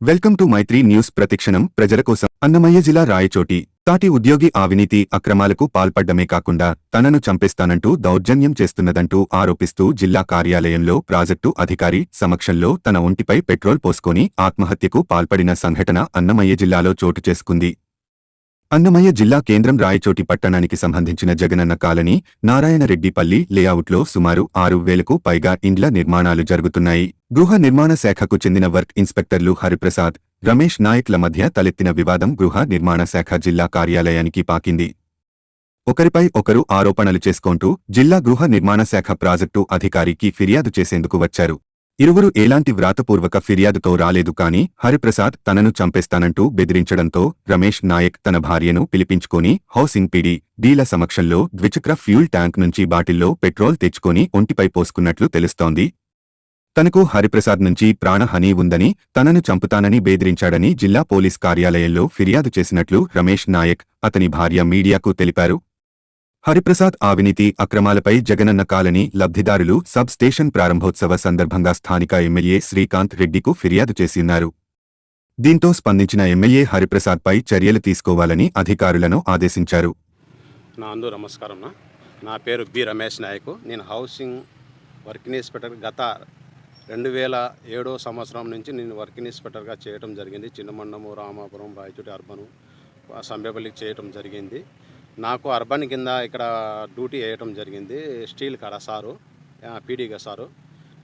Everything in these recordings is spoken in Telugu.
వెల్కమ్ టు మైత్రి న్యూస్ ప్రతిక్షణం ప్రజల కోసం. అన్నమయ్య జిల్లా రాయచోటి తాటి ఉద్యోగి అవినీతి అక్రమాలకు పాల్పడ్డమే కాకుండా తనను చంపేస్తానంటూ దౌర్జన్యం చేస్తున్నదంటూ ఆరోపిస్తూ జిల్లా కార్యాలయంలో ప్రాజెక్టు అధికారి సమక్షంలో తన ఒంటిపై పెట్రోల్ పోసుకొని ఆత్మహత్యకు పాల్పడిన సంఘటన అన్నమయ్య జిల్లాలో చోటు చేసుకుంది. అన్నమయ్య జిల్లా కేంద్రం రాయచోటి పట్టణానికి సంబంధించిన జగనన్న కాలనీ నారాయణరెడ్డిపల్లి లేఅవుట్లో సుమారు ఆరు వేలకు పైగా ఇండ్ల నిర్మాణాలు జరుగుతున్నాయి. గృహ నిర్మాణ శాఖకు చెందిన వర్క్ ఇన్స్పెక్టర్లు హరిప్రసాద్ రమేష్ నాయక్ల మధ్య తలెత్తిన వివాదం గృహ నిర్మాణ శాఖ జిల్లా కార్యాలయానికి పాకింది. ఒకరిపై ఒకరు ఆరోపణలు చేసుకుంటూ జిల్లా గృహ నిర్మాణ శాఖ ప్రాజెక్టు అధికారికి ఫిర్యాదు చేసేందుకు వచ్చారు. ఇరువురు ఎలాంటి వ్రాతపూర్వక ఫిర్యాదుతో రాలేదు కాని హరిప్రసాద్ తనను చంపేస్తానంటూ బెదిరించడంతో రమేష్ నాయక్ తన భార్యను పిలిపించుకొని హౌసింగ్ పిడి డీల సమక్షంలో ద్విచక్ర ఫ్యూల్ ట్యాంక్ నుంచి బాటిల్లో పెట్రోల్ తెచ్చుకొని ఒంటిపై పోసుకున్నట్లు తెలుస్తోంది. తనకు హరిప్రసాద్ నుంచి ప్రాణహాని ఉందని తనను చంపుతానని బెదిరించాడని జిల్లా పోలీస్ కార్యాలయంలో ఫిర్యాదు చేసినట్లు రమేష్ నాయక్ అతని భార్య మీడియాకు తెలిపారు. హరిప్రసాద్ అవినీతి అక్రమాలపై జగనన్న కాలనీ లబ్ధిదారులు సబ్ స్టేషన్ ప్రారంభోత్సవ సందర్భంగా స్థానిక ఎమ్మెల్యే శ్రీకాంత్ రెడ్డికు ఫిర్యాదు చేసిన్నారు. దీంతో స్పందించిన ఎమ్మెల్యే హరిప్రసాద్పై చర్యలు తీసుకోవాలని అధికారులను ఆదేశించారు. నా అందు నమస్కారం నా. నా పేరు బి రమేష్ నాయకు. నేను హౌసింగ్ వర్క్ ఇన్స్పెక్టర్ గత రెండు వేల ఏడో సంవత్సరం నుంచి నేను వర్క్ ఇన్స్పెక్టర్గా చేయడం జరిగింది. చిన్నమండము రామాపురం రాయచూటి అర్బను సంబేపల్లికి చేయటం జరిగింది. నాకు అర్బన్ కింద ఇక్కడ డ్యూటీ వేయటం జరిగింది స్టీల్ కాడ సారు పీడీగా సారు.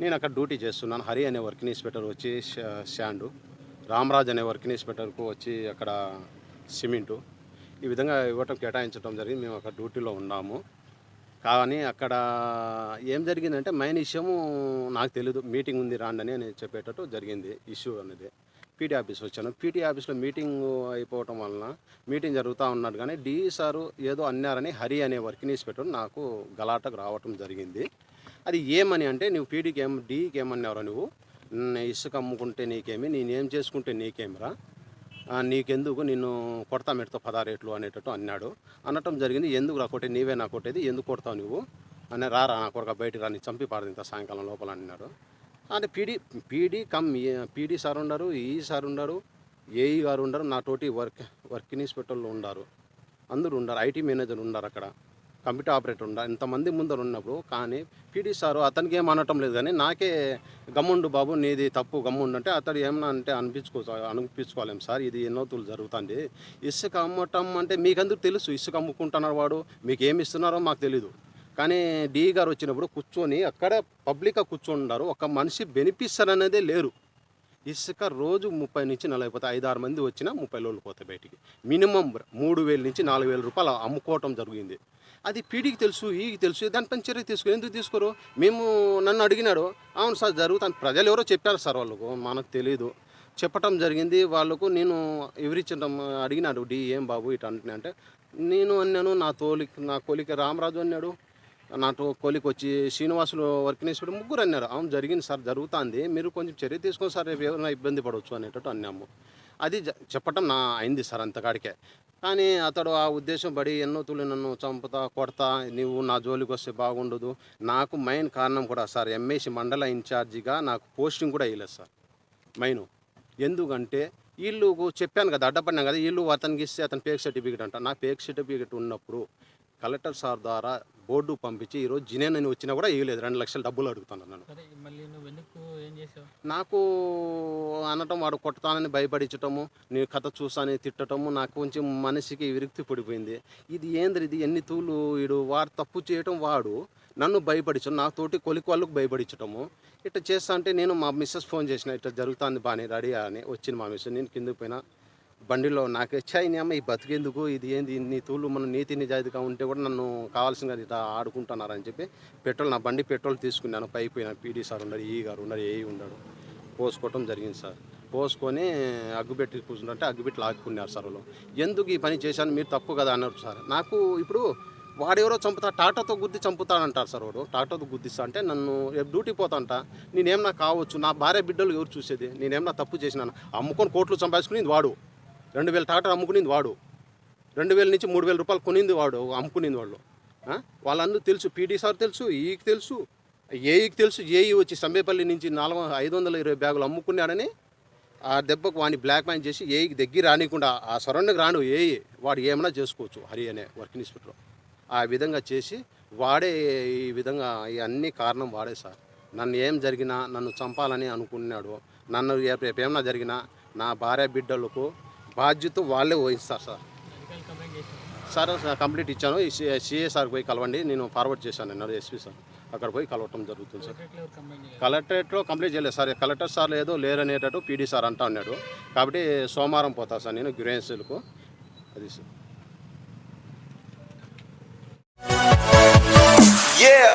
నేను అక్కడ డ్యూటీ చేస్తున్నాను హరి అనే వర్క్ ఇన్స్పెక్టర్ వచ్చి శాండు రామరాజ్ అనే వర్క్ ఇన్స్పెక్టర్కు వచ్చి అక్కడ సిమెంటు. ఈ విధంగా ఇవ్వటం కేటాయించడం జరిగింది మేము అక్కడ డ్యూటీలో ఉన్నాము. కానీ అక్కడ ఏం జరిగిందంటే మెయిన్ విషయము నాకు తెలియదు మీటింగ్ ఉంది రాండి అని నేను చెప్పేటట్టు జరిగింది ఇష్యూ అనేది. పీటీ ఆఫీస్ వచ్చాను. పీటీ ఆఫీస్లో మీటింగ్ అయిపోవటం వలన మీటింగ్ జరుగుతూ ఉన్నాడు కానీ డిఈ సారు ఏదో అన్నారని హరి అనే వర్క్ ఇన్స్పెక్టర్ నాకు గలాటకు రావటం జరిగింది. అది ఏమని అంటే నువ్వు పీడీకి ఏం డిఈకి ఏమన్నావు నువ్వు? ఇసుక అమ్ముకుంటే నీకేమి నేనేం చేసుకుంటే నీకేమిరా? నీకెందుకు నిన్ను కొడతా మెడతో పదారేట్లు అనేటట్టు అన్నాడు. అనటం జరిగింది. ఎందుకు రా కొట్టేది? నీవే నా కొట్టేది. ఎందుకు కొడతావు నువ్వు? అని రారా నా కొరక బయటికి రాని చంపి పారదింత సాయంకాలం లోపల అన్నాడు. అంటే PD PD cum PD sir ఉండరు ఈ సార్ ఉండరు ఏఈ గారు ఉండరు నా తోటి వర్క్ వర్క్ ఇన్స్పెక్టర్లు ఉండరు. అందరూ ఉండరు ఐటీ మేనేజర్ ఉండరు అక్కడ. కంప్యూటర్ ఆపరేటర్ ఉండరు ఇంతమంది ముందర ఉన్నప్పుడు కానీ పీడీ సారు అతనికి ఏం అనటం లేదు కానీ నాకే గమ్ముండు బాబు నీది తప్పు గమ్ముండు అంటే అతడు ఏమన్నా అంటే అనిపించుకో అనిపించుకోలేం సార్ ఇది ఎన్నోతులు జరుగుతుంది. ఇసుక అమ్మటం అంటే మీకందరూ తెలుసు? ఇసుక అమ్ముకుంటున్నారు వాడు మీకు ఏమి ఇస్తున్నారో మాకు తెలీదు. కానీ డి గారు వచ్చినప్పుడు కూర్చొని అక్కడ పబ్లిక్గా కూర్చొని ఒక మనిషి బెనిఫిషర్ అనేదే లేరు. ఇసుక రోజు ముప్పై నుంచి నలభై పోతే ఐదు ఆరు మంది వచ్చినా ముప్పై లోళ్ళు పోతాయి బయటికి. మినిమం మూడు వేల నుంచి నాలుగు వేల రూపాయలు అమ్ముకోవటం జరిగింది. అది పీడీకి తెలుసు ఈకి తెలుసు దానిపైన చర్య తీసుకుని ఎందుకు తీసుకోరు? మేము నన్ను అడిగినాడు. అవును సార్ జరుగుతాను ప్రజలు ఎవరో చెప్పారు సార్ వాళ్ళకు మనకు తెలియదు చెప్పటం జరిగింది. వాళ్ళకు నేను ఎవరిచ్చడం అడిగినాడు డి ఏం బాబు ఇటు అంటున్నా అంటే నేను అన్నాను నా తోలికి నా కోలిక రామరాజు అన్నాడు. నాతో కోలికి వచ్చి శ్రీనివాసులు వర్కినేశ్వరుడు ముగ్గురు అన్నారు. అవును జరిగింది సార్ జరుగుతుంది. మీరు కొంచెం చర్య తీసుకొని సార్ రేపు ఏమైనా ఇబ్బంది పడవచ్చు అనేటట్టు అన్నాము. అది చెప్పటం నా అయింది సార్ అంతకాడికే. కానీ అతడు ఆ ఉద్దేశం పడి ఎన్నో తులు నన్ను చంపుతా కొడతా నువ్వు నా జోలికి వస్తే బాగుండదు. నాకు మెయిన్ కారణం కూడా సార్ ఎంఏసి మండల ఇన్ఛార్జిగా నాకు పోస్టింగ్ కూడా వేయలేదు సార్. మెయిన్. ఎందుకంటే వీళ్ళు చెప్పాను కదా అడ్డపడినాం కదా వీళ్ళు అతనికి ఇస్తే అతని పేక్ సర్టిఫికేట్ అంట. నా పేక్ సర్టిఫికేట్ ఉన్నప్పుడు కలెక్టర్ సార్ ద్వారా బోర్డు పంపించి ఈరోజు జినేన్ అని వచ్చినా కూడా ఇవ్వలేదు రెండు లక్షల డబ్బులు అడుగుతాను నన్ను. సరే మళ్ళీ నువ్వు ఎందుకు ఏం చేసావు? నాకు అనటం వాడు కొడతానని భయపడించటము నీ కథ చూసాని తిట్టటము నాకు కొంచెం మనసుకి విరక్తి పడిపోయింది. ఇది ఏంద్ర ఇది ఎన్ని తూలు వీడు వాడు తప్పు చేయటం వాడు నన్ను భయపడించడం నాతోటి కొలికి వాళ్ళకు భయపడించటము. ఇట్లా చేస్తా అంటే నేను మా మిస్సెస్ ఫోన్ చేసిన ఇట్లా జరుగుతుంది బాగానే రెడీ అని వచ్చింది మా మిస్సెస్ నేను కిందకి పోయినా బండిలో నాకు వచ్చాయి అమ్మ ఈ బతికేందుకు? ఇది ఏంది? నీ తూలు మన నీతి నిజాయితీగా ఉంటే కూడా నన్ను కావాల్సిన ఇట్లా ఆడుకుంటున్నారని చెప్పి పెట్రోల్ నా బండి పెట్రోల్ తీసుకున్నాను. పైపోయిన పీడీ సార్ ఉన్నారు ఈ గారు ఉన్నారు ఏ ఉన్నాడు. పోసుకోవటం జరిగింది సార్. పోసుకొని అగ్గుబెట్టి కూర్చుంటే అగ్గుబెట్టి లాక్కున్నారు సార్ వాళ్ళు. ఎందుకు ఈ పని చేశాను? మీరు తప్పు కదా అన్నారు సార్. నాకు ఇప్పుడు వాడెవరో చంపుతా టాటాతో గుద్ది చంపుతాడంటారు సార్ వాడు. టాటాతో గుద్దిస్తా అంటే నన్ను రేపు డ్యూటీ పోతాంట. నేనేమన్నా కావచ్చు? నా భార్య బిడ్డలు ఎవరు చూసేది? నేనేమన్నా తప్పు చేసినాను? అమ్ముకొని కోట్లు సంపాదించుకుని వాడు. రెండు వేల ట్రాక్టర్ అమ్ముకునింది వాడు. రెండు వేల నుంచి మూడు వేల రూపాయలు కొనింది వాడు అమ్ముకునింది వాళ్ళు వాళ్ళందరూ తెలుసు పీడీ సార్ తెలుసు ఈకి తెలుసు ఏఈకి తెలుసు ఏఈ వచ్చి సంబేపల్లి నుంచి నాలుగు ఐదు వందల ఇరవై బ్యాగులు అమ్ముకున్నాడని ఆ దెబ్బకు వాడిని బ్లాక్ మ్యాన్ చేసి ఏఈకి దగ్గర రానికుండా ఆ సరౌండింగ్ రాను ఏఈ వాడు ఏమైనా చేసుకోవచ్చు హరి అనే వర్క్ ఇన్స్పెక్టర్ ఆ విధంగా చేసి వాడే ఈ విధంగా ఈ అన్ని కారణం వాడే సార్. నన్ను ఏం జరిగినా నన్ను చంపాలని అనుకున్నాడు నన్ను రేపు ఏమైనా జరిగినా నా భార్య బిడ్డలకు బాధ్యత వాళ్ళే వహిస్తారు సార్. సార్ కంప్లీట్ ఇచ్చాను. ఈ సిఏ సార్ పోయి కలవండి. నేను ఫార్వర్డ్ చేశాను అన్నాడు ఎస్పీ సార్. అక్కడ పోయి కలవటం జరుగుతుంది సార్. కలెక్టరేట్లో కంప్లీట్ చేయలేదు సార్. కలెక్టర్ సార్ లేదో లేరనేటట్టు పీడీ సార్ అంటా ఉన్నాడు. కాబట్టి సోమవారం పోతా సార్ నేను గ్యూరెన్సీలకు అది సార్. Yeah.